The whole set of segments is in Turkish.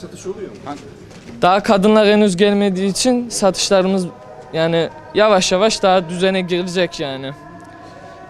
Satış oluyor mu? Daha kadınlar henüz gelmediği için satışlarımız yani yavaş yavaş daha düzene girecek yani.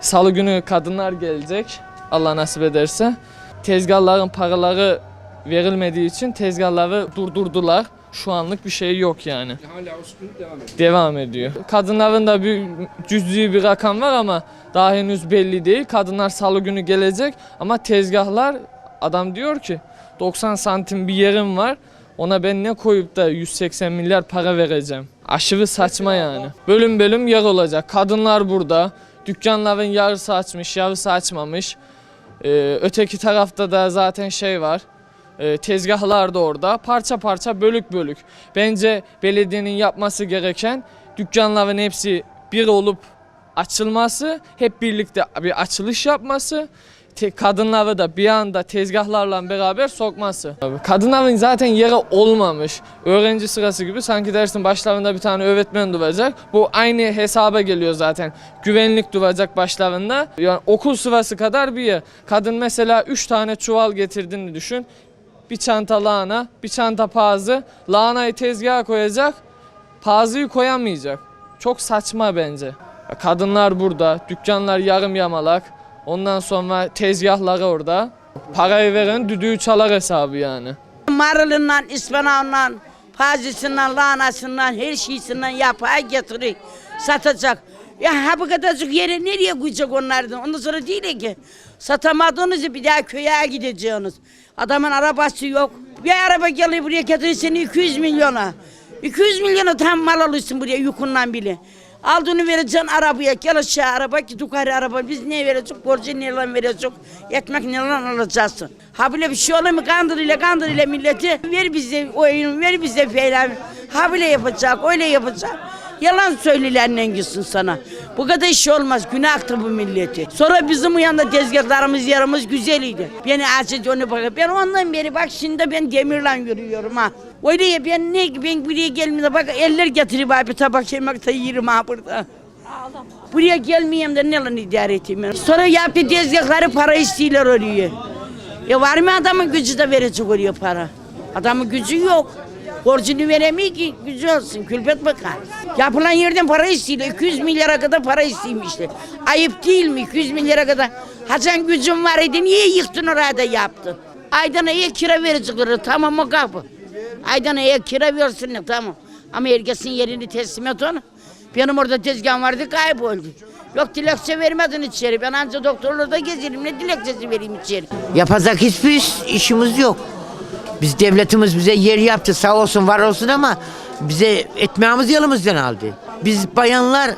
Salı günü kadınlar gelecek Allah nasip ederse. Tezgahların paraları verilmediği için tezgahları durdurdular. Şu anlık bir şey yok yani. Hala o sıkıntı devam ediyor. Devam ediyor. Kadınların da bir cüzi bir rakam var ama daha henüz belli değil. Kadınlar salı günü gelecek ama tezgahlar adam diyor ki 90 santim bir yerim var. Ona ben ne koyup da 180 milyar para vereceğim. Aşırı saçma yani. Bölüm bölüm yer olacak. Kadınlar burada. Dükkanların yarısı açmış, yarısı açmamış. Ee, öteki tarafta da zaten şey var. E, tezgahlar da orada. Parça parça bölük bölük. Bence belediyenin yapması gereken dükkanların hepsi bir olup açılması, hep birlikte bir açılış yapması, kadınları da bir anda tezgahlarla beraber sokması. Kadınların zaten yeri olmamış. Öğrenci sırası gibi sanki dersin başlarında bir tane öğretmen duracak. Bu aynı hesaba geliyor zaten. Güvenlik duracak başlarında. Yani okul sırası kadar bir yer. Kadın mesela 3 tane çuval getirdiğini düşün. Bir çanta lahana, bir çanta pazı. Lahanayı tezgaha koyacak, pazıyı koyamayacak. Çok saçma bence. Kadınlar burada, dükkanlar yarım yamalak. Ondan sonra tezgahları orada. Parayı veren düdüğü çalar hesabı yani. Marılından, ıspanağından, pazisinden, lahanasından, her şeysinden yapar getiriyor. Satacak. Ya ha bu kadarcık yere nereye koyacak onlardan? Ondan sonra değil ki. Satamadığınızı bir daha köye gideceksiniz. Adamın arabası yok. Bir araba geliyor buraya getiriyor seni 200 milyona. 200 milyona tam mal alırsın buraya yukundan bile. Aldığını vereceksin arabaya. Gel aşağı araba git yukarı araba. Biz ne verecek? Borcu neyle verecek? Ekmek neyle alacaksın? Ha böyle bir şey olur mu? Kandırıyla kandırıyla milleti. Ver bize oyun, ver bize falan. Ha böyle yapacak, öyle yapacak. Yalan söyleyenle gitsin sana. Bu kadar iş olmaz. Günahtır bu milleti. Sonra bizim uyanında tezgahlarımız yarımız güzeliydi. Beni açıcı onu bak. Ben ondan beri bak şimdi ben demirle yürüyorum ha. Öyle ya ben ne ben buraya gelmiyor bak eller getirip abi tabak yemek de yerim ha burada. Buraya gelmeyeyim de ne lan idare edeyim ben. Sonra yaptı tezgahları para istiyorlar oluyor. Ya var mı adamın gücü de verecek oluyor para? Adamın gücü yok. Borcunu veremiyor ki gücü olsun külfet bakar. Yapılan yerden para istiyorlar. 200 milyara kadar para isteymişler. Ayıp değil mi 200 milyara kadar? Hacan gücün var idi niye yıktın oraya da yaptın? Aydan aya kira verecekler tamam o kapı. Aydan aya kira versinler tamam. Ama herkesin yerini teslim et onu. Benim orada tezgahım vardı kayboldu. Yok dilekçe vermedin içeri. Ben anca doktorlarda gezerim. Ne dilekçesi vereyim içeri? Yapacak hiçbir iş- işimiz yok. Biz devletimiz bize yer yaptı sağ olsun var olsun ama bize ekmeğimizi elimizden aldı. Biz bayanlar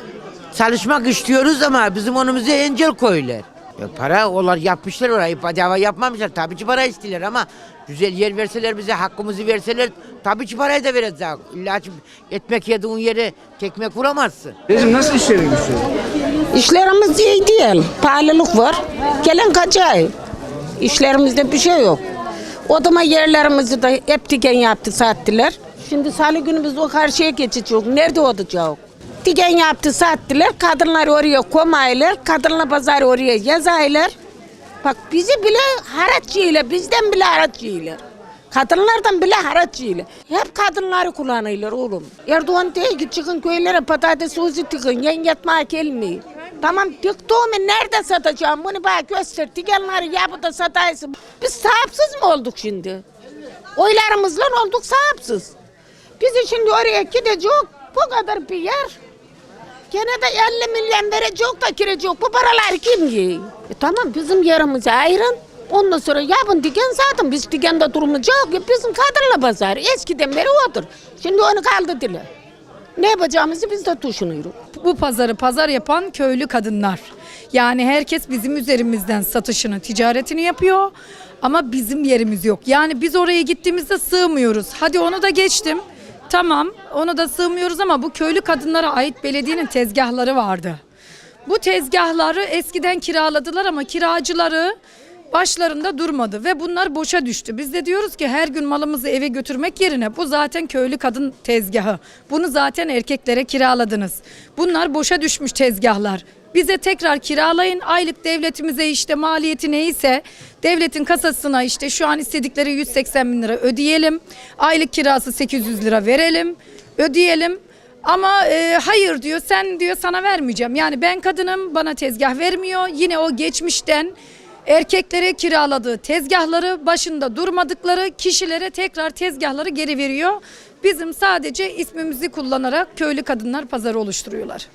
çalışmak istiyoruz ama bizim önümüze engel koyuyorlar. Ya para onlar yapmışlar orayı bedava yapmamışlar. Tabii ki para istiyorlar ama güzel yer verseler bize hakkımızı verseler tabii ki parayı da vereceğiz. İlla ki ekmek yediğin yere tekmek vuramazsın. Teyzem nasıl işlerin güçlü? İşlerimiz iyi değil. Pahalılık var. Gelen kaçay. İşlerimizde bir şey yok. Odama yerlerimizi de hep diken yaptı sattılar. Şimdi salı günü biz o karşıya geçeceğiz. Nerede olacak? Diken yaptı sattılar. Kadınlar oraya komaylar. Kadınlar pazarı oraya yazaylar. Bak bizi bile haraç yiyorlar. Bizden bile haraç yiyorlar. Kadınlardan bile haraç yiyorlar. Hep kadınları kullanıyorlar oğlum. Erdoğan diyor ki çıkın köylere patates uzu tıkın. Yen yatmaya gelmeyin. Tamam diktiğimi nerede satacağım bunu bana göster. Dikenleri yapıp da sataysın. Biz sahipsiz mi olduk şimdi? Oylarımızla olduk sahipsiz. Bizi şimdi oraya gidecek bu kadar bir yer. Gene de 50 milyon verecek da girecek. Bu paralar kim yiyor? E tamam bizim yerimize ayırın. Ondan sonra yapın diken zaten biz dikende durmayacak. Ya bizim kadınla pazar. Eskiden beri odur. Şimdi onu kaldırdılar. Ne yapacağımızı biz de düşünüyoruz. Bu pazarı pazar yapan köylü kadınlar. Yani herkes bizim üzerimizden satışını, ticaretini yapıyor ama bizim yerimiz yok. Yani biz oraya gittiğimizde sığmıyoruz. Hadi onu da geçtim. Tamam onu da sığmıyoruz ama bu köylü kadınlara ait belediyenin tezgahları vardı. Bu tezgahları eskiden kiraladılar ama kiracıları başlarında durmadı ve bunlar boşa düştü. Biz de diyoruz ki her gün malımızı eve götürmek yerine bu zaten köylü kadın tezgahı. Bunu zaten erkeklere kiraladınız. Bunlar boşa düşmüş tezgahlar. Bize tekrar kiralayın. Aylık devletimize işte maliyeti neyse devletin kasasına işte şu an istedikleri 180 bin lira ödeyelim. Aylık kirası 800 lira verelim. Ödeyelim. Ama e, hayır diyor sen diyor sana vermeyeceğim. Yani ben kadınım bana tezgah vermiyor. Yine o geçmişten erkeklere kiraladığı tezgahları başında durmadıkları kişilere tekrar tezgahları geri veriyor. Bizim sadece ismimizi kullanarak köylü kadınlar pazarı oluşturuyorlar.